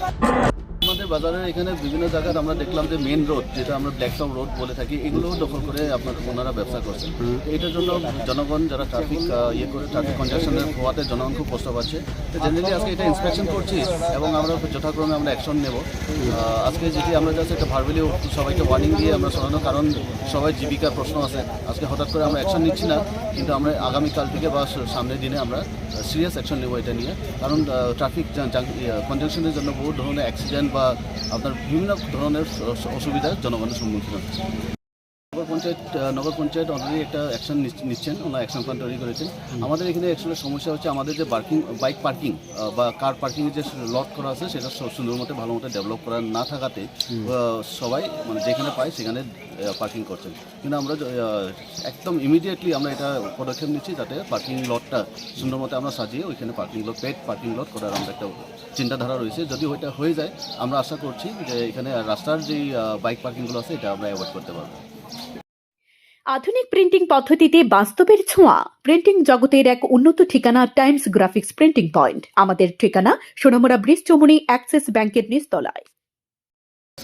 আমাদের বাজারের এখানে বিভিন্ন জায়গায় আমরা দেখলাম যে মেন রোড যেটা আমরা ব্ল্যাকটপ রোড বলে থাকি এগুলোও দখল করে আপনার ওনারা ব্যবসা করছেন। এটার জন্য জনগণ যারা ট্রাফিক ইয়ে করে ট্রাফিক কনজাকশনের হওয়াতে জনগণ খুব কষ্ট পাচ্ছে তো জেনারেলি আজকে এটা ইন্সপেকশন করছি এবং আমরা যথাক্রমে আমরা অ্যাকশন নেব। আজকে যেটি আমরা জাস্ট একটা ভার্বেলি সবাইকে ওয়ার্নিং দিয়ে আমরা শোনানো কারণ সবাই জীবিকার প্রশ্ন আছে। আজকে হঠাৎ করে আমরা অ্যাকশন নিচ্ছি না কিন্তু আমরা আগামীকাল থেকে বা সামনের দিনে আমরা সিরিয়াস অ্যাকশন নেব এটা নিয়ে। কারণ ট্রাফিক কনজাকশনের জন্য বহু ধরনের অ্যাক্সিডেন্ট বা আপনার বিভিন্ন ধরনের অস- অসুবিধার জনগণের সম্মুখীন হচ্ছে। নগর পঞ্চায়েত নগর পঞ্চায়েত অলরেডি একটা অ্যাকশন নিচ্ছেন ওনারা অ্যাকশন প্ল্যান তৈরি করেছেন। আমাদের এখানে অ্যাকচুয়ালি সমস্যা হচ্ছে আমাদের যে পার্কিং বাইক পার্কিং বা কার পার্কিংয়ের যে লট করা আছে সেটা সুন্দর মতো ভালো মতো ডেভেলপ করা না থাকাতে সবাই মানে যেখানে পায় সেখানে পার্কিং করছেন। কিন্তু আমরা একদম ইমিডিয়েটলি আমরা এটা পদক্ষেপ নিচ্ছি যাতে পার্কিং লটটা সুন্দর মতো আমরা সাজিয়ে ওইখানে পার্কিং লট পেট পার্কিং লট করার আমরা একটা চিন্তাধারা রয়েছে। যদি ওইটা হয়ে যায় আমরা আশা করছি যে এখানে রাস্তার যেই বাইক পার্কিংগুলো আছে এটা আমরা অ্যাভয়েড করতে পারব। আধুনিক প্রিন্টিং পদ্ধতিতে বাস্তবের ছোঁয়া। প্রিন্টিং জগতের এক উন্নত ঠিকানা টাইমস গ্রাফিক্স প্রিন্টিং পয়েন্ট আমাদের ঠিকানা সোনামুড়া ব্রিজ চমুনি অ্যাক্সিস ব্যাংকের নিচতলায়।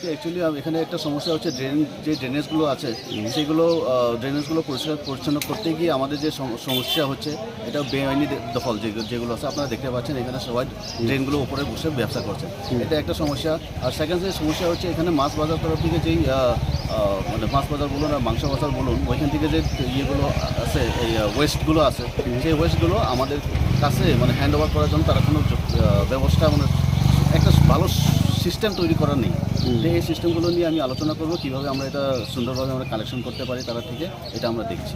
অ্যাকচুয়ালি এখানে একটা সমস্যা হচ্ছে ড্রেন যে ড্রেনেজগুলো আছে সেগুলো ড্রেনেজগুলো পরিষ্কার পরিচ্ছন্ন করতে গিয়ে আমাদের যে সমস্যা হচ্ছে এটা বেআইনি দখল যেগুলো আছে আপনারা দেখতে পাচ্ছেন এখানে সবাই ড্রেনগুলো উপরে বসে ব্যবসা করছে। এটা একটা সমস্যা। আর সেকেন্ড যে সমস্যা হচ্ছে এখানে মাছ বাজার তরফ থেকে যেই মানে মাছ বাজার বলুন আর মাংস বাজার বলুন ওইখান থেকে যে ইয়েগুলো আছে এই ওয়েস্টগুলো আছে সেই ওয়েস্টগুলো আমাদের কাছে মানে হ্যান্ড ওভার করার জন্য তারা কোনো ব্যবস্থা মানে ভালো সিস্টেম তৈরি করা নেই। তো এই সিস্টেমগুলো নিয়ে আমি আলোচনা করব কীভাবে আমরা এটা সুন্দরভাবে আমরা কালেকশন করতে পারি তারা থেকে এটা আমরা দেখছি।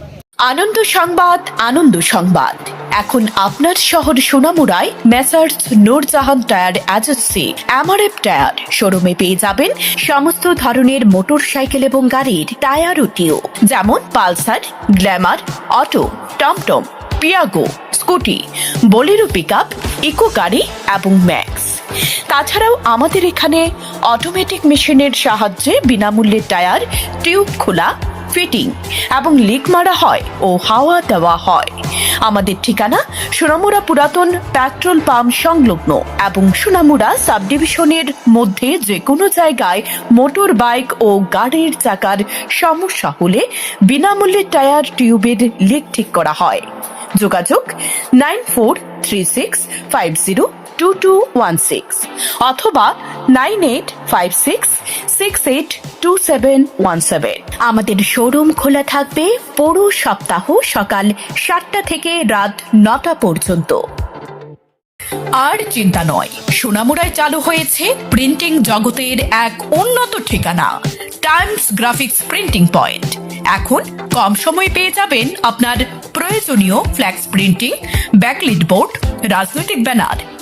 আনন্দ সংবাদ আনন্দ সংবাদ। এখন আপনার শহর সোনামুড়ায় Messrs Nurjahan tyre agency M R F tyre. শোরুমে পেয়ে যাবেন সমস্ত ধরনের মোটর সাইকেল এবং গাড়ির টায়ার ও টিউব যেমন পালসার গ্ল্যামার অটো টমটম Piaggio Scooty Bolero pick up Eco গাড়ি এবং ম্যাক্স তাছাড়াও আমাদের এখানে অটোমেটিক মেশিনের সাহায্যে বিনামূল্যে টায়ার টিউব খোলা ফিটিং এবং লিক মারা হয় ও হাওয়া দেওয়া হয়। আমাদের ঠিকানা সোনামুড়া পুরাতন পেট্রোল পাম্প সংলগ্ন এবং সোনামুড়া সাবডিভিশনের মধ্যে যে কোনো জায়গায় মোটর বাইক ও গাড়ির চাকার সমস্যা হলে বিনামূল্যে টায়ার টিউবের লিক ঠিক করা হয়। যোগাযোগ nine four three six five zero two two one six অথবা nine eight five six six eight two seven one seven আমাদের শোরুম খোলা থাকবে পুরো সপ্তাহ সকাল সাতটা থেকে রাত নটা পর্যন্ত। আর চিন্তা নয়, সোনামুড়ায় চালু হয়েছে প্রিন্টিং জগতের এক উন্নত ঠিকানা টাইমস গ্রাফিক্স প্রিন্টিং পয়েন্ট এখন কম সময়ে পেয়ে যাবেন আপনার প্রয়োজনীয় ফ্ল্যাক্স প্রিন্টিং ব্যাকলিট বোর্ড রাজনৈতিক banner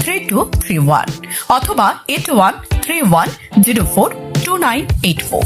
three two three one অথবা eight one three one zero four two nine eight four